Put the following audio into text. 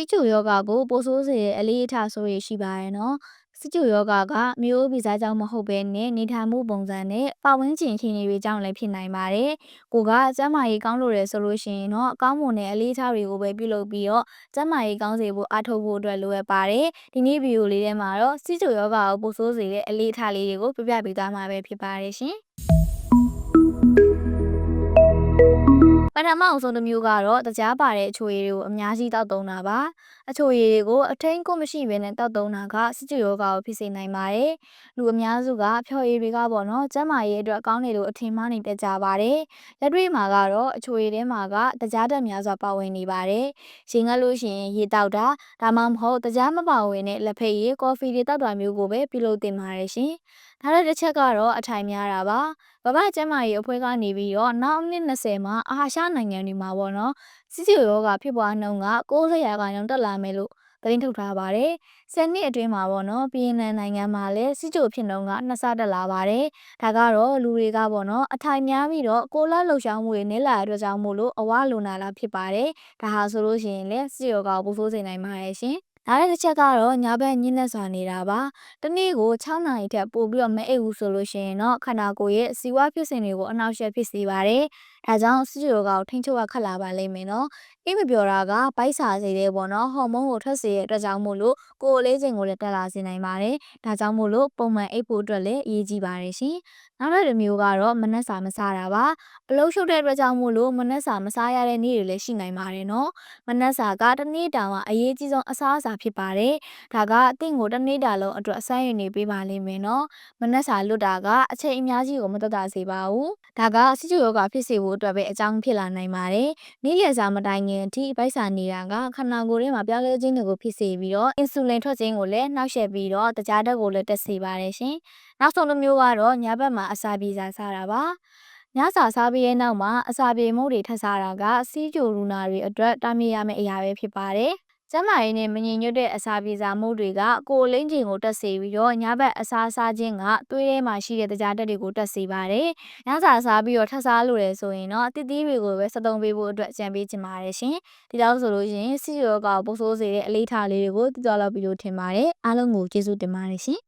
စစ်ကျူယောဂကိုပိုဆိုးစေတဲ့အလေးအထားဆိုရရှိပါရဲ့နော်စစ်ကျူယောဂကမျိုးဗီဇကြောင့်မဟုတ်ဘဲနဲ့နေထိုင်မှုပုံစံနဲ့ပတ်ဝန်းကျင်အခြေအနေတွေကြောင့်လည်းဖြစ်နိုင်ပါတယ်။ကိုကကျန်းမာရေးကောင်းလို့ရဆိုလို့ရှိရင်တော့ကောင်းမွန်တဲ့အလေးအထားတွေကိုပဲပြုလုပ်ပြီးတော့ကျန်းမာရေးကောင်းစေဖို့အားထုတ်ဖို့အတွက်လိုအပ်ပါတယ်။ဒီနေ့ဗီဒီယိုလေးထဲမှာတော့စစ်ကျူယောဂကိုပိုဆိုးစေတဲ့အလေးအထားလေးတွေကိုပြပြပေးသွားမှာပဲဖြစ်ပါတယ်ရှင်။ ပထမအဆုံးတစ်မျိုးကတော့တကြားပါတဲ့အချိုရည်တွေကိုအများကြီးတောက်သုံးတာပါအချိုရည်တွေကိုအထိန်ကိုမရှိဘဲနဲ့တောက်သုံးတာကစစ်ကြရောဂါကိုဖြစ်စေနိုင်ပါတယ်လူအများစုကဖြော်ရည်တွေကပေါ့နော်ကျန်းမာရေးအတွက်ကောင်းတယ်လို့အထင်မှားနေတတ်ကြပါတယ်လက်တွေ့မှာကတော့အချိုရည်ထဲမှာကတကြားတက်များစွာပါဝင်နေပါတယ်ရေငတ်လို့ရှိရင်ရေတောက်တာဒါမှမဟုတ်တကြားမပါဝင်တဲ့လက်ဖက်ရည်ကော်ဖီတွေတောက်တာမျိုးကိုပဲပြုလုပ်တင်ပါတယ်ရှင်ဒါလည်းတစ်ချက်ကတော့အထိုင်များတာပါ။ကမ္ဘာ့ကျန်းမာရေးအဖွဲ့ကနေပြီးတော့နောက်နှစ်20မှာအာရှနိုင်ငံတွေမှာပေါ့နော်စစ်စီရောဂါဖြစ်ပွားနှုန်းက60ရာခိုင်နှုန်းတက်လာမယ်လို့သတင်းထုတ်ထားပါတယ်။ဆယ်နှစ်အတွင်းမှာပေါ့နော်ပြည်내နိုင်ငံမှာလည်းစစ်ကြိုဖြစ်နှုန်းကနှစ်ဆတက်လာပါတယ်။ဒါကတော့လူတွေကပေါ့နော်အထိုင်များပြီးတော့ကိုလက်လှုပ်ရှားမှုတွေနည်းလာတဲ့အတွက်ကြောင့်မို့လို့အဝလွန်လာတာဖြစ်ပါတယ်။ဒါဟာဆိုလို့ရှိရင်လည်းစစ်ရောဂါကိုပိုဆိုးစေနိုင်ပါတယ်ရှင်။ နောက်တစ်ချက်ကတော့ညဘက်ညနေစွာနေတာပါ။တနေ့ကို6နာရီထက်ပိုပြီးတော့မအိပ်ဘူးဆိုလို့ရှိရင်တော့ခန္ဓာကိုယ်ရဲ့စီဝါဖြစ်စဉ်တွေကိုအနှောက်အယှက်ဖြစ်စေပါတယ်။ ဒါကြောင့်စစ်ကြောကိုထိန်းချုပ်ရခက်လာပါလိမ့်မယ်နော်။အိမ်မပြောတာကဗိုက်စာစေတဲ့ပေါ့နော်ဟော်မုန်းကိုထွက်စေတဲ့အတွက်ကြောင့်မို့လို့ကိုယ်လေးချိန်ကိုလည်းတက်လာစေနိုင်ပါတယ်။ဒါကြောင့်မို့လို့ပုံမှန်အိပ်ဖို့အတွက်လည်းအရေးကြီးပါတယ်ရှင်။နောက်တစ်မျိုးကတော့မနက်စာမစားတာပါ။အလုံးရှုပ်တဲ့အတွက်ကြောင့်မို့လို့မနက်စာမစားရတဲ့နေ့တွေလည်းရှိနိုင်ပါတယ်နော်။မနက်စာကတနေ့တာမှာအရေးကြီးဆုံးအစားအစာဖြစ်ပါတယ်။ဒါကအသင့်ကိုတစ်နေ့တာလုံးအတွက်အဆန်းရည်နေပေးပါလိမ့်မယ်နော်။မနက်စာလွတ်တာကအချိန်အများကြီးကိုမတက်တာစေပါဘူး။ဒါကဆီချိုယောဂဖြစ်စေဖို့အတွက်ပဲအကြောင်းဖြစ်လာနိုင်ပါတယ်။နေ့ရက်စာမတိုင်ခင်အထိဗိုက်စာနေတာကခန္ဓာကိုယ်ထဲမှာပြောင်းလဲခြင်းတွေကိုဖြစ်စေပြီးတော့အင်ဆူလင်ထွက်ခြင်းကိုလည်းနှောက်ယှက်ပြီးတော့တကြားဓာတ်ကိုလည်းတက်စေပါတယ်ရှင်။နောက်ဆုံးတစ်မျိုးကတော့ညဘက်မှာအစာပြေစာစားတာပါ။ညစာစားပြီးတဲ့နောက်မှာအစာပြေမှုတွေထပ်စားတာကစီးကြိုလူနာတွေအတွက်တားမြစ်ရမယ့်အရာပဲဖြစ်ပါတယ်။ ကျန်းမာရေးနဲ့မငြိမ်ညွတ်တဲ့အစာပြေစာမှုတွေကကိုယ်လိမ့်ချိန်ကိုတက်စေပြီးတော့ညဘက်အစာစားခြင်းကသွေးထဲမှာရှိတဲ့တကြားတက်တွေကိုတက်စေပါတယ်။ညစာစားပြီးတော့ထပ်စားလို့ရဆိုရင်တော့တစ်သီးတွေကိုပဲစက်သုံးပေးဖို့အတွက်ကြံပေးချင်ပါတယ်ရှင်။ဒီလောက်ဆိုလို့ရှိရင်စီရောကပိုဆိုးစေတဲ့အလေးထားလေးတွေကိုသိသွားလောက်ပြီးလို့ထင်ပါတယ်။အားလုံးကိုကျေးဇူးတင်ပါတယ်ရှင်။